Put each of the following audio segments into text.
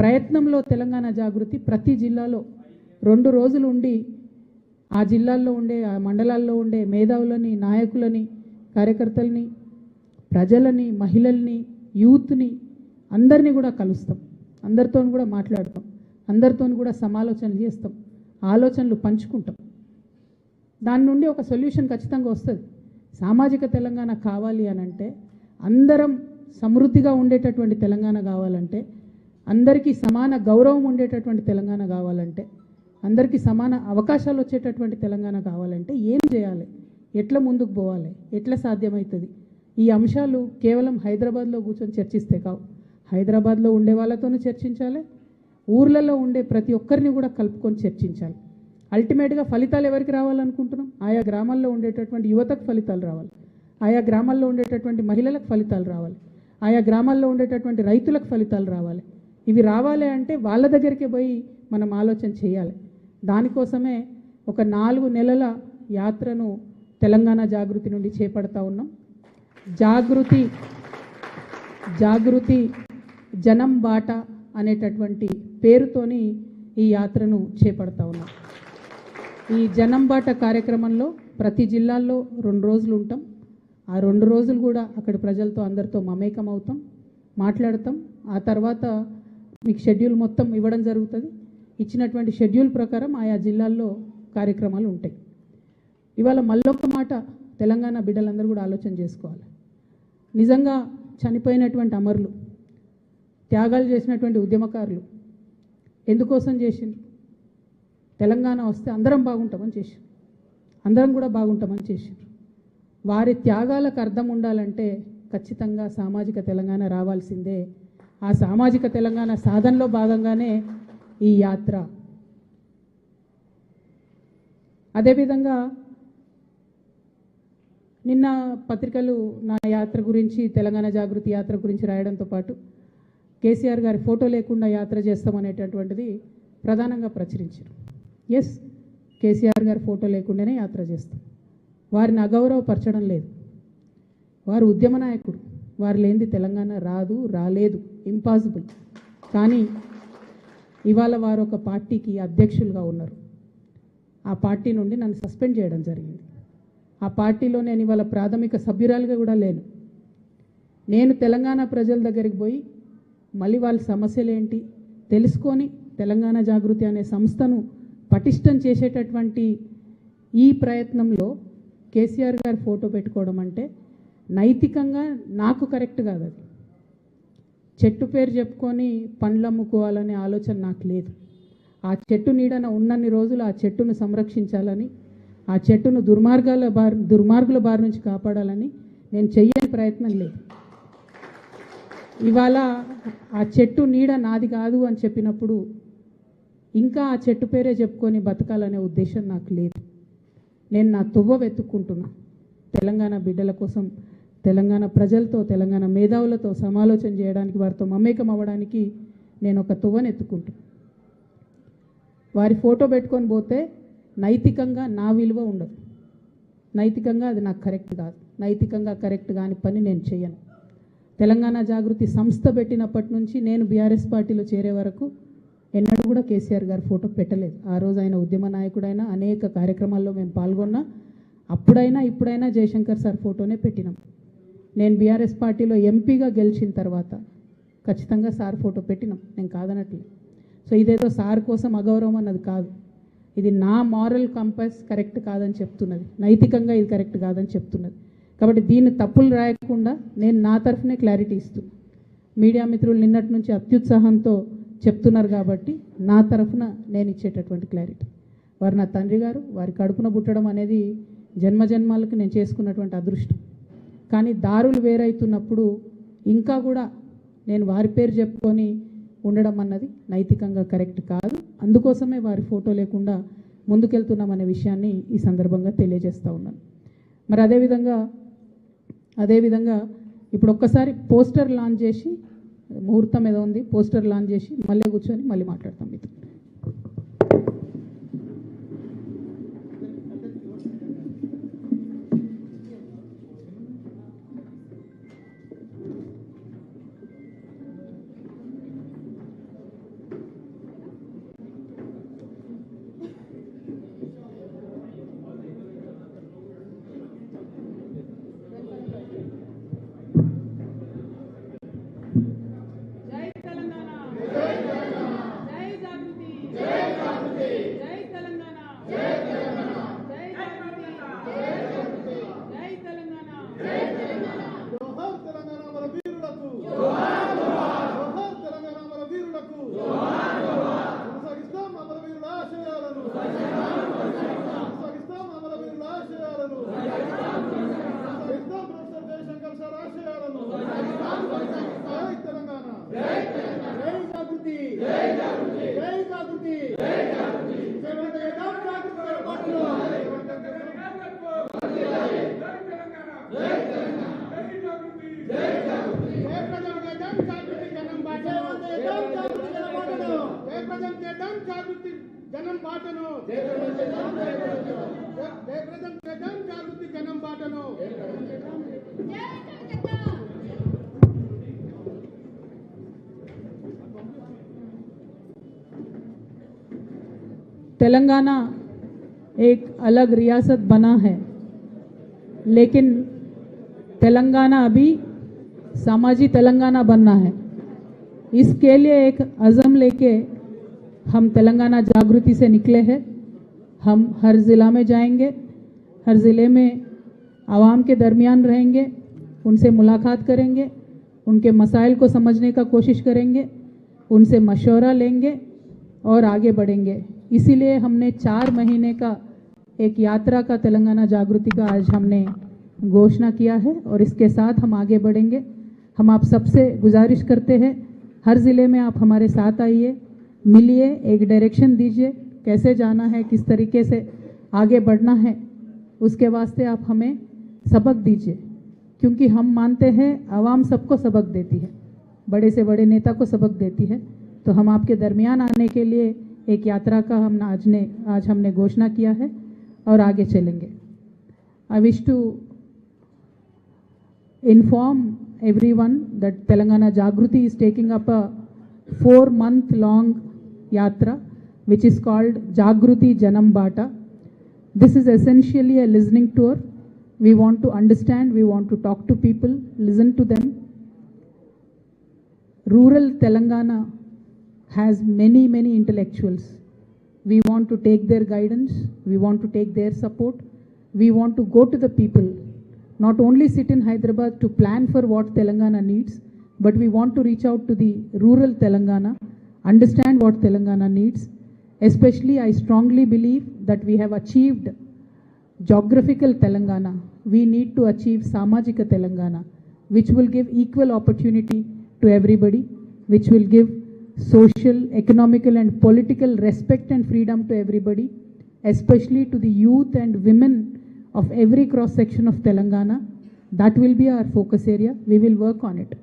ప్రయత్నంలో తెలంగాణ జాగృతి ప్రతి జిల్లాలో రెండు రోజులు ఉండి ఆ జిల్లాల్లో ఉండే ఆ మండలాల్లో ఉండే మేధావులని నాయకులని కార్యకర్తల్ని ప్రజలని మహిళల్ని యూత్ని అందరినీ కూడా కలుస్తాం. అందరితో కూడా మాట్లాడతాం. అందరితో కూడా సమాలోచనలు చేస్తాం. ఆలోచనలు పంచుకుంటాం. దాని నుండి ఒక సొల్యూషన్ ఖచ్చితంగా వస్తుంది. సామాజిక తెలంగాణ కావాలి అని అంటే అందరం సమృద్ధిగా ఉండేటటువంటి తెలంగాణ కావాలంటే అందరికీ సమాన గౌరవం ఉండేటటువంటి తెలంగాణ కావాలంటే అందరికీ సమాన అవకాశాలు వచ్చేటటువంటి తెలంగాణ కావాలంటే ఏం చేయాలి? ఎట్లా ముందుకు పోవాలి? ఎట్లా సాధ్యమవుతుంది ఈ అంశాలు కేవలం హైదరాబాద్లో కూర్చొని చర్చిస్తే కావు. హైదరాబాద్లో ఉండే వాళ్ళతోనూ చర్చించాలి. ఊర్లలో ఉండే ప్రతి ఒక్కరిని కూడా కలుపుకొని చర్చించాలి. అల్టిమేట్గా ఫలితాలు ఎవరికి రావాలనుకుంటున్నాం? ఆయా గ్రామాల్లో ఉండేటటువంటి యువతకు ఫలితాలు రావాలి. ఆయా గ్రామాల్లో ఉండేటటువంటి మహిళలకు ఫలితాలు రావాలి. ఆయా గ్రామాల్లో ఉండేటటువంటి రైతులకు ఫలితాలు రావాలి. ఇవి రావాలి అంటే వాళ్ళ దగ్గరికి పోయి మనం ఆలోచన చేయాలి. దానికోసమే ఒక నాలుగు నెలల యాత్రను తెలంగాణ జాగృతి నుండి చేపడతా ఉన్నాం. జాగృతి జాగృతి జనం బాట అనేటటువంటి పేరుతోని ఈ యాత్రను చేపడతా ఉన్నాం. ఈ జనం బాట కార్యక్రమంలో ప్రతి జిల్లాల్లో రెండు రోజులు ఉంటాం. ఆ రెండు రోజులు కూడా అక్కడ ప్రజలతో అందరితో మమేకం అవుతాం మాట్లాడతాం. ఆ తర్వాత మీకు షెడ్యూల్ మొత్తం ఇవ్వడం జరుగుతుంది. ఇచ్చినటువంటి షెడ్యూల్ ప్రకారం ఆయా జిల్లాల్లో కార్యక్రమాలు ఉంటాయి. ఇవాళ మళ్ళొక్క మాట తెలంగాణ బిడ్డలందరూ కూడా ఆలోచన చేసుకోవాలి. నిజంగా చనిపోయినటువంటి అమరులు త్యాగాలు చేసినటువంటి ఉద్యమకారులు ఎందుకోసం చేసిండ్రు? తెలంగాణ వస్తే అందరం బాగుంటామని చేసిండ్రు. అందరం కూడా బాగుంటామని చేసిండ్రు. వారి త్యాగాలకు అర్థం ఉండాలంటే ఖచ్చితంగా సామాజిక తెలంగాణ రావాల్సిందే ఆ సామాజిక తెలంగాణ సాధనలో భాగంగానే ఈ యాత్ర. అదేవిధంగా నిన్న పత్రికలు నా యాత్ర గురించి తెలంగాణ జాగృతి యాత్ర గురించి రాయడంతో పాటు కేసీఆర్ గారి ఫోటో లేకుండా యాత్ర చేస్తామనేటటువంటిది ప్రధానంగా ప్రచురించారు. ఎస్ కేసీఆర్ గారి ఫోటో లేకుండానే యాత్ర చేస్తాం. వారిని అగౌరవపరచడం లేదు. వారు ఉద్యమ నాయకుడు. వారు లేనిది తెలంగాణ రాదు రాలేదు. ఇంపాసిబుల్ కానీ ఇవాళ వారు ఒక పార్టీకి అధ్యక్షులుగా ఉన్నారు. ఆ పార్టీ నుండి నన్ను సస్పెండ్ చేయడం జరిగింది. ఆ పార్టీలో నేను ఇవాళ ప్రాథమిక సభ్యురాలుగా కూడా లేను. నేను తెలంగాణ ప్రజల దగ్గరికి పోయి మళ్ళీ వాళ్ళ సమస్యలు ఏంటి తెలుసుకొని తెలంగాణ జాగృతి అనే సంస్థను పటిష్టం చేసేటటువంటి ఈ ప్రయత్నంలో కేసీఆర్ గారి ఫోటో పెట్టుకోవడం అంటే నైతికంగా నాకు కరెక్ట్ కాదు అది. చెట్టు పేరు చెప్పుకొని పండ్లు అమ్ముకోవాలనే ఆలోచన నాకు లేదు. ఆ చెట్టు నీడన ఉన్నన్ని రోజులు ఆ చెట్టును సంరక్షించాలని ఆ చెట్టును దుర్మార్గాల బారి దుర్మార్గుల బారి నుంచి కాపాడాలని నేను చెయ్యని ప్రయత్నం లేదు. ఇవాళ ఆ చెట్టు నీడ నాది కాదు అని చెప్పినప్పుడు ఇంకా ఆ చెట్టు పేరే చెప్పుకొని బతకాలనే ఉద్దేశం నాకు లేదు. నేను నా తువ్వ వెతుక్కుంటున్నా. తెలంగాణ బిడ్డల కోసం తెలంగాణ ప్రజలతో తెలంగాణ మేధావులతో సమాలోచన చేయడానికి వారితో మమేకం అవ్వడానికి నేను ఒక తువ్వను ఎత్తుకుంటాను వారి ఫోటో పెట్టుకొని పోతే నైతికంగా నా విలువ ఉండదు. నైతికంగా అది నాకు కరెక్ట్ కాదు. నైతికంగా కరెక్ట్ కాని పని నేను చేయను. తెలంగాణ జాగృతి సంస్థ పెట్టినప్పటి నుంచి నేను బీఆర్ఎస్ పార్టీలో చేరే వరకు ఎన్నడూ కూడా కేసీఆర్ గారి ఫోటో పెట్టలేదు. ఆ రోజు ఆయన ఉద్యమ నాయకుడైనా అనేక కార్యక్రమాల్లో మేము పాల్గొన్నా అప్పుడైనా ఇప్పుడైనా జయశంకర్ సార్ ఫోటోనే పెట్టినాం. నేను బీఆర్ఎస్ పార్టీలో ఎంపీగా గెలిచిన తర్వాత ఖచ్చితంగా సార్ ఫోటో పెట్టినాం. నేను కాదనట్లేదు. సో ఇదేదో సార్ కోసం అగౌరవం అన్నది కాదు. ఇది నా మారల్ కంపస్ కరెక్ట్ కాదని చెప్తున్నది. నైతికంగా ఇది కరెక్ట్ కాదని చెప్తున్నది. కాబట్టి దీన్ని తప్పులు రాయకుండా నేను నా తరఫునే క్లారిటీ ఇస్తూ మీడియా మిత్రులు నిన్నటి నుంచి అత్యుత్సాహంతో చెప్తున్నారు కాబట్టి నా తరఫున నేను ఇచ్చేటటువంటి క్లారిటీ. వారు నా తండ్రి గారు వారి కడుపున పుట్టడం అనేది జన్మ జన్మాలకు నేను చేసుకున్నటువంటి అదృష్టం. కానీ దారులు వేరైతున్నప్పుడు ఇంకా కూడా నేను వారి పేరు చెప్పుకొని ఉండడం అన్నది నైతికంగా కరెక్ట్ కాదు. అందుకోసమే వారి ఫోటో లేకుండా ముందుకెళ్తున్నామనే విషయాన్ని ఈ సందర్భంగా తెలియజేస్తూ ఉన్నాను. మరి అదేవిధంగా అదేవిధంగా ఇప్పుడు ఒక్కసారి పోస్టర్ లాంచ్ చేసి ముహూర్తం ఏదో ఉంది పోస్టర్ లాంచ్ చేసి మళ్ళీ కూర్చొని మళ్ళీ మాట్లాడతాం మీతో. జయప్రదం చేద్దాం జాగృతి జనం బాటను तेलंगाना एक अलग रियासत बना है लेकिन तेलंगाना अभी सामाजी तेलंगाना बनना है इसके लिए एक अज़म लेके हम तेलंगाना जागृति से निकले हैं हम हर ज़िला में जाएँगे, हर ज़िले में आवाम के दरमियान रहेंगे, उनसे मुलाकात करेंगे, उनके मसाइल को समझने का कोशिश करेंगे, उनसे मशवरा लेंगे और आगे बढ़ेंगे। इसीलिए हमने चार महीने का एक यात्रा का तेलंगाना जागृति का आज हमने घोषणा किया है और इसके साथ हम आगे बढ़ेंगे। हम आप सबसे गुजारिश करते हैं, हर ज़िले में आप हमारे साथ आइए, मिलिए, एक डायरेक्शन दीजिए कैसे जाना है, किस तरीके से आगे बढ़ना है, उसके वास्ते आप हमें सबक दीजिए। क्योंकि हम मानते हैं, आवाम सबको सबक देती है। बड़े से बड़े नेता को सबक देती है। तो हम आपके दरमियान आने के लिए एक यात्रा का हम आज ने, आज हमने घोषणा किया है और आगे चलेंगे। I wish to inform everyone that Telangana Jagruti is taking up a four month long yatra which is called Jagruti Janam Bata. This is essentially a listening tour. We want to understand, we want to talk to people, listen to them. Rural Telangana has many, many intellectuals. We want to take their guidance, we want to take their support, we want to go to the people not only sit in Hyderabad to plan for what Telangana needs, but we want to reach out to the rural Telangana, understand what Telangana needs. Especially, I strongly believe that we have achieved geographical Telangana. We need to achieve Samajika Telangana, which will give equal opportunity to everybody, which will give social, economical, and political respect and freedom to everybody, especially to the youth and women of every cross section of Telangana. That will be our focus area. We will work on it.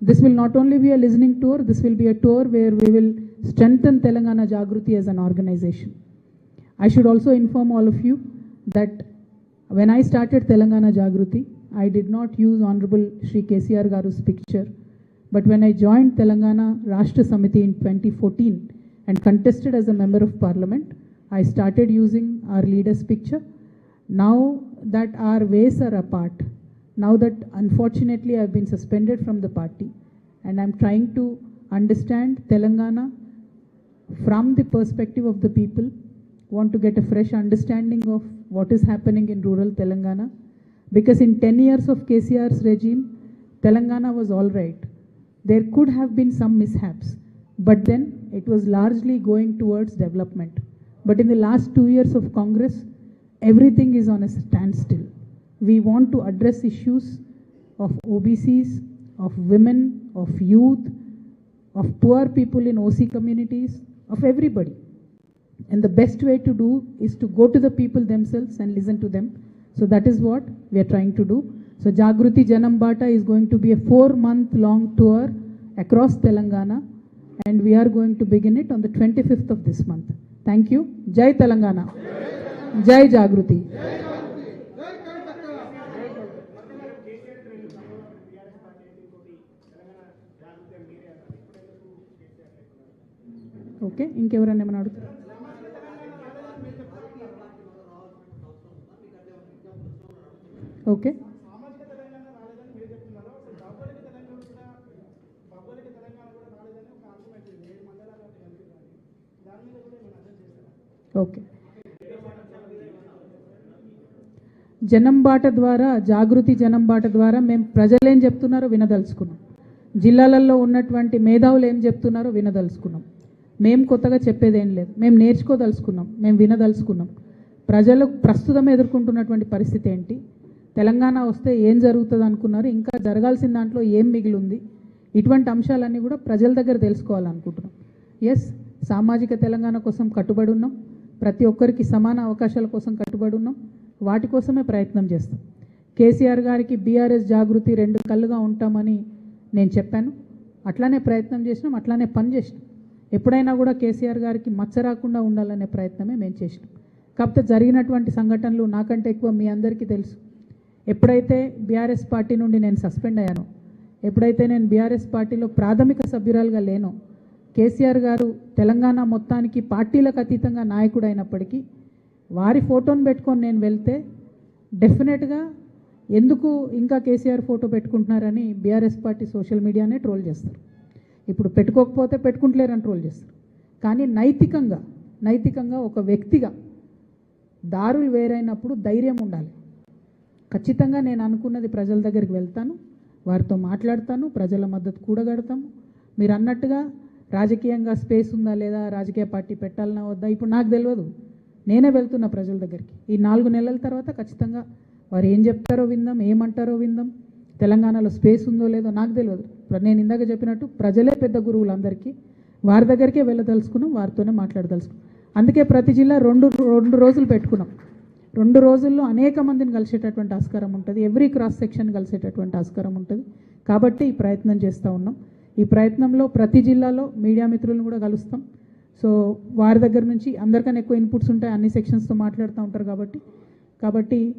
This will not only be a listening tour, this will be a tour where we will strengthen Telangana Jagruti as an organization. I should also inform all of you that when I started Telangana Jagruti, I did not use Honorable Shri KCR Garu's picture. But when I joined Telangana Rashtra Samiti in 2014 and contested as a member of parliament, I started using our leader's picture. Now that our ways are apart, now that unfortunately I've been suspended from the party and I'm trying to understand Telangana from the perspective of the people, want to get a fresh understanding of what is happening in rural Telangana. Because in 10 years of KCR's regime, Telangana was all right. There could have been some mishaps, but then it was largely going towards development. But in the last two years of Congress, everything is on a standstill. We want to address issues of OBCs, of women, of youth, of poor people in OC communities, of everybody. And the best way to do is to go to the people themselves and listen to them. So that is what we are trying to do. So Jagruti Janam Bata is going to be a four month long tour across Telangana and we are going to begin it on the 25th of this month. Thank you. Jai Telangana. Jai Jagruti. Okay ఇంకెవరన్నా ఏమైనా అడుగుతారు okay. Okay. జనం బాట ద్వారా జాగృతి జనం బాట ద్వారా మేము ప్రజలు ఏం చెప్తున్నారో వినదలుచుకున్నాం. జిల్లాలలో ఉన్నటువంటి మేధావులు ఏం చెప్తున్నారో వినదలుచుకున్నాం. మేము కొత్తగా చెప్పేదేం లేదు. మేము నేర్చుకోదలుచుకున్నాం. మేము వినదలుచుకున్నాం. ప్రజలు ప్రస్తుతం ఎదుర్కొంటున్నటువంటి పరిస్థితి ఏంటి? తెలంగాణ వస్తే ఏం జరుగుతుంది అనుకున్నారు? ఇంకా జరగాల్సిన దాంట్లో ఏం మిగిలి ఉంది ఇటువంటి అంశాలన్నీ కూడా ప్రజల దగ్గర తెలుసుకోవాలనుకుంటున్నాం. ఎస్ సామాజిక తెలంగాణ కోసం కట్టుబడి ఉన్నాం. ప్రతి ఒక్కరికి సమాన అవకాశాల కోసం కట్టుబడి ఉన్నాం. వాటి కోసమే ప్రయత్నం చేస్తాం. కేసీఆర్ గారికి బీఆర్ఎస్ జాగృతి రెండు కళ్ళుగా ఉంటామని నేను చెప్పాను. అట్లానే ప్రయత్నం చేసినాం అట్లానే పని చేసినాం. ఎప్పుడైనా కూడా కేసీఆర్ గారికి మచ్చ రాకుండా ఉండాలనే ప్రయత్నమే మేము చేసినాం. కాకపోతే జరిగినటువంటి సంఘటనలు నాకంటే ఎక్కువ మీ అందరికీ తెలుసు. ఎప్పుడైతే బీఆర్ఎస్ పార్టీ నుండి నేను సస్పెండ్ అయ్యానో ఎప్పుడైతే నేను బీఆర్ఎస్ పార్టీలో ప్రాథమిక సభ్యురాలుగా లేనో కేసీఆర్ గారు తెలంగాణ మొత్తానికి పార్టీలకు అతీతంగా నాయకుడు అయినప్పటికీ వారి ఫోటోను పెట్టుకొని నేను వెళ్తే డెఫినెట్గా ఎందుకు ఇంకా కేసీఆర్ ఫోటో పెట్టుకుంటున్నారని బీఆర్ఎస్ పార్టీ సోషల్ మీడియానే ట్రోల్ చేస్తారు. ఇప్పుడు పెట్టుకోకపోతే పెట్టుకుంటలేరని ట్రోల్ చేస్తారు. కానీ నైతికంగా నైతికంగా ఒక వ్యక్తిగా దారులు వేరైనప్పుడు ధైర్యం ఉండాలి. ఖచ్చితంగా నేను అనుకున్నది ప్రజల దగ్గరికి వెళ్తాను వారితో మాట్లాడతాను ప్రజల మద్దతు కూడగడతాము. మీరు అన్నట్టుగా రాజకీయంగా స్పేస్ ఉందా లేదా రాజకీయ పార్టీ పెట్టాలన్నా వద్దా ఇప్పుడు నాకు తెలియదు నేనే వెళ్తున్నా ప్రజల దగ్గరికి. ఈ నాలుగు నెలల తర్వాత ఖచ్చితంగా వారు ఏం చెప్తారో విందాం ఏమంటారో విందాం. తెలంగాణలో స్పేస్ ఉందో లేదో నాకు తెలియదు నేను ఇందాక చెప్పినట్టు ప్రజలే పెద్ద గురువులు అందరికీ వారి దగ్గరికే వెళ్ళదలుచుకున్నాం వారితోనే మాట్లాడదలుచుకున్నాం. అందుకే ప్రతి జిల్లా రెండు రెండు రోజులు పెట్టుకున్నాం. రెండు రోజుల్లో అనేక మందిని కలిసేటటువంటి ఆస్కారం ఉంటుంది ఎవ్రీ క్రాస్ సెక్షన్ కలిసేటటువంటి ఆస్కారం ఉంటుంది. కాబట్టి ఈ ప్రయత్నం చేస్తూ ఉన్నాం. ఈ ప్రయత్నంలో ప్రతి జిల్లాలో మీడియా మిత్రులను కూడా కలుస్తాం. సో వారి దగ్గర నుంచి అందరికన్నా ఎక్కువ ఇన్పుట్స్ ఉంటాయి అన్ని సెక్షన్స్తో మాట్లాడుతూ ఉంటారు కాబట్టి. కాబట్టి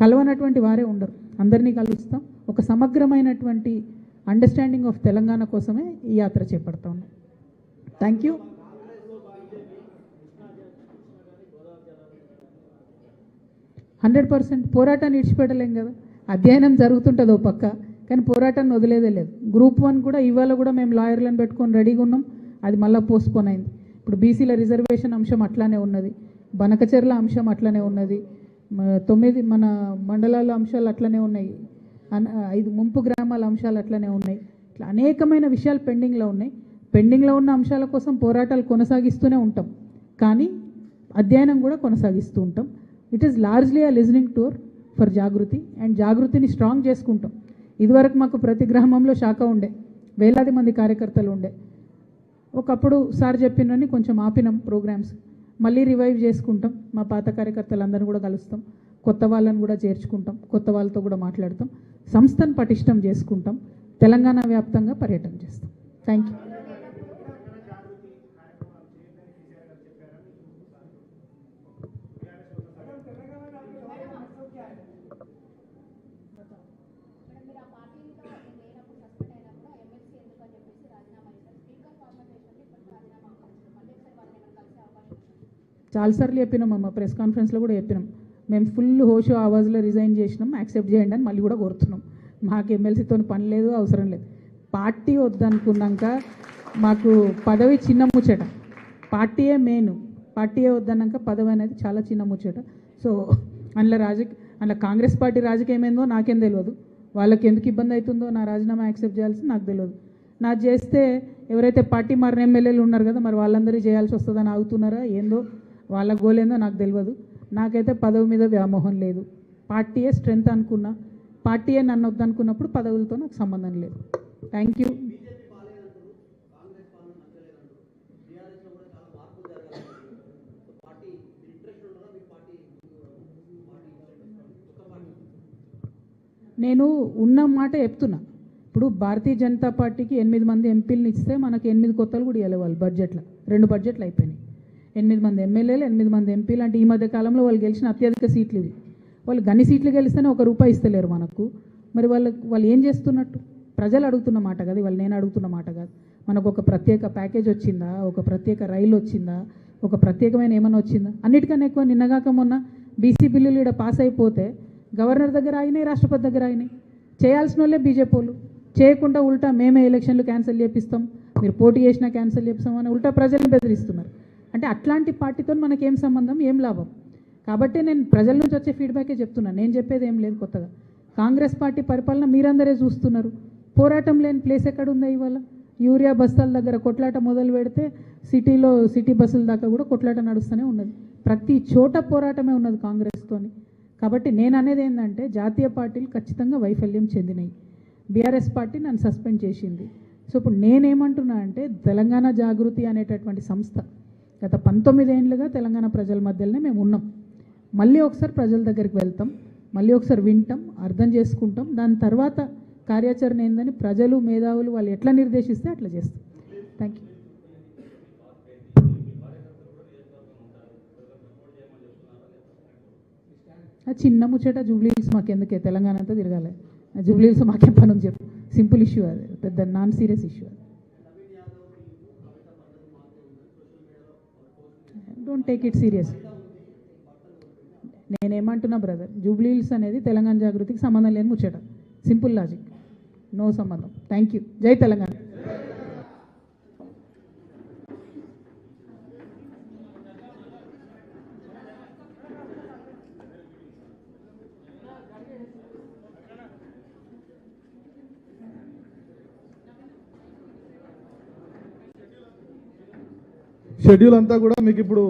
కలవనటువంటి వారే ఉండరు అందరినీ కలుస్తాం. ఒక సమగ్రమైనటువంటి అండర్స్టాండింగ్ ఆఫ్ తెలంగాణ కోసమే ఈ యాత్ర చేపడతా ఉన్నాం థ్యాంక్ యూ హండ్రెడ్ పర్సెంట్ పోరాటాన్ని విడిచిపెట్టలేం కదా. అధ్యయనం జరుగుతుంటుంది ఓ పక్క కానీ పోరాటాన్ని వదిలేదే లేదు. గ్రూప్ వన్ కూడా ఇవాళ కూడా మేము లాయర్లను పెట్టుకొని రెడీగా ఉన్నాం. అది మళ్ళీ పోస్ట్పోన్ అయింది. ఇప్పుడు బీసీల రిజర్వేషన్ అంశం అట్లానే ఉన్నది. బనకచెర్ల అంశం అట్లనే ఉన్నది. తొమ్మిది మన మండలాల అంశాలు అట్లనే ఉన్నాయి. ఐదు ముంపు గ్రామాల అంశాలు అట్లనే ఉన్నాయి. ఇట్లా అనేకమైన విషయాలు పెండింగ్లో ఉన్నాయి. పెండింగ్లో ఉన్న అంశాల కోసం పోరాటాలు కొనసాగిస్తూనే ఉంటాం. కానీ అధ్యయనం కూడా కొనసాగిస్తూ ఉంటాం. It is largely uh listening tour for Jagruti and జాగృతిని strong చేసుకుంటాం. ఇదివరకు మాకు ప్రతి గ్రామంలో శాఖ ఉండే వేలాది మంది కార్యకర్తలు ఉండే. ఒకప్పుడు సార్ చెప్పినని కొంచెం ఆపినాం ప్రోగ్రామ్స్. మళ్ళీ రివైవ్ చేసుకుంటాం. మా పాత కార్యకర్తలందరినీ కూడా కలుస్తాం. కొత్త వాళ్ళని కూడా చేర్చుకుంటాం కొత్త వాళ్ళతో కూడా మాట్లాడతాం సంస్థను పటిష్టం చేసుకుంటాం తెలంగాణ వ్యాప్తంగా పర్యటన చేస్తాం. థ్యాంక్ యూ చాలాసార్లు చెప్పినాం అమ్మ ప్రెస్ కాన్ఫరెన్స్లో కూడా చెప్పినాం. మేము ఫుల్ హోషో ఆవాజ్లో రిజైన్ చేసినాం యాక్సెప్ట్ చేయండి అని మళ్ళీ కూడా కోరుతున్నాం. మాకు ఎమ్మెల్సీతో పని లేదు అవసరం లేదు. పార్టీ వద్దనుకున్నాక మాకు పదవి చిన్న ముచ్చట. పార్టీయే మెయిన్ పార్టీయే వద్దన్నాక పదవి అనేది చాలా చిన్న ముచ్చట. సో అందులో రాజకీయ అందులో కాంగ్రెస్ పార్టీ రాజకీయం ఏందో నాకేం తెలియదు వాళ్ళకి ఎందుకు ఇబ్బంది అవుతుందో నా రాజీనామా యాక్సెప్ట్ చేయాల్సి నాకు తెలియదు నాకు చేస్తే ఎవరైతే పార్టీ మారిన ఎమ్మెల్యేలు ఉన్నారు కదా మరి వాళ్ళందరూ చేయాల్సి వస్తుందని ఆగుతున్నారా? ఏందో? వాళ్ళ గోలేందో నాకు తెలియదు నాకైతే పదవి మీద వ్యామోహం లేదు. పార్టీయే స్ట్రెంగ్త్ అనుకున్నా పార్టీయే నన్ను వద్దనుకున్నప్పుడు పదవులతో నాకు సంబంధం లేదు. థ్యాంక్ యూ నేను ఉన్న మాట చెప్తున్నా. ఇప్పుడు భారతీయ జనతా పార్టీకి ఎనిమిది మంది ఎంపీలను ఇస్తే మనకి ఎనిమిది కొత్తలు కూడా ఇవ్వాలి వాళ్ళు బడ్జెట్లో. రెండు బడ్జెట్లు అయిపోయినాయి. ఎనిమిది మంది ఎమ్మెల్యేలు ఎనిమిది మంది ఎంపీలు అంటే ఈ మధ్య కాలంలో వాళ్ళు గెలిచిన అత్యధిక సీట్లు ఇవి. వాళ్ళు గన్ని సీట్లు గెలిస్తేనే ఒక రూపాయి ఇస్తలేరు మనకు. మరి వాళ్ళకి వాళ్ళు ఏం చేస్తున్నట్టు? ప్రజలు అడుగుతున్న మాట కాదు వాళ్ళు నేను అడుగుతున్న మాట కాదు. మనకు ఒక ప్రత్యేక ప్యాకేజ్ వచ్చిందా? ఒక ప్రత్యేక రైలు వచ్చిందా? ఒక ప్రత్యేకమైన ఏమైనా వచ్చిందా? అన్నిటికన్నా ఎక్కువ నిన్నగాక మొన్న బీసీ బిల్లులు ఇక్కడ పాస్ అయిపోతే గవర్నర్ దగ్గర అయినాయి రాష్ట్రపతి దగ్గర అయినాయి. చేయాల్సిన వాళ్ళే బీజేపీ వాళ్ళు. చేయకుండా ఉల్టా మేమే ఎలక్షన్లు క్యాన్సిల్ చేపిస్తాం. మీరు పోటీ చేసినా క్యాన్సిల్ చేపిస్తాం అని ఉల్టా ప్రజలను బెదిరిస్తున్నారు. అంటే అట్లాంటి పార్టీతో మనకేం సంబంధం ఏం లాభం? కాబట్టి నేను ప్రజల నుంచి వచ్చే ఫీడ్బ్యాకే చెప్తున్నాను నేను చెప్పేది ఏం లేదు కొత్తగా. కాంగ్రెస్ పార్టీ పరిపాలన మీరందరే చూస్తున్నారు. పోరాటం లేని ప్లేస్ ఎక్కడ ఉందా ఇవాళ? యూరియా బస్తాల దగ్గర కొట్లాట మొదలు పెడితే సిటీలో సిటీ బస్సుల దాకా కూడా కొట్లాట నడుస్తూనే ఉన్నది. ప్రతి చోట పోరాటమే ఉన్నది కాంగ్రెస్తోని. కాబట్టి నేను అనేది ఏంటంటే జాతీయ పార్టీలు ఖచ్చితంగా వైఫల్యం చెందినాయి. బీఆర్ఎస్ పార్టీ నన్ను సస్పెండ్ చేసింది. సో ఇప్పుడు నేనేమంటున్నా అంటే తెలంగాణ జాగృతి అనేటటువంటి సంస్థ గత పంతొమ్మిది తెలంగాణ ప్రజల మధ్యలోనే మేము ఉన్నాం. మళ్ళీ ఒకసారి ప్రజల దగ్గరికి వెళ్తాం. మళ్ళీ ఒకసారి వింటాం అర్థం చేసుకుంటాం. దాని తర్వాత కార్యాచరణ ఏందని ప్రజలు మేధావులు వాళ్ళు ఎట్లా నిర్దేశిస్తే అట్లా చేస్తాం. థ్యాంక్ యూ ఆ చిన్న ముచ్చట జూబ్లీస్ మాకెందుకే? తెలంగాణ అంతా తిరగాలి. జూబ్లీస్ మాకేం పని ఉంది చెప్పు. సింపుల్ ఇష్యూ అది. పెద్ద నాన్ సీరియస్ ఇష్యూ అది. డోంట్ టేక్ ఇట్ సీరియస్ నేనేమంటున్నా బ్రదర్ జూబ్లీల్స్ అనేది తెలంగాణ జాగృతికి సంబంధం లేని ముచ్చట. సింపుల్ లాజిక్ నో సంబంధం. థ్యాంక్ యూ జై తెలంగాణ. షెడ్యూల్ అంతా కూడా మీకు ఇప్పుడు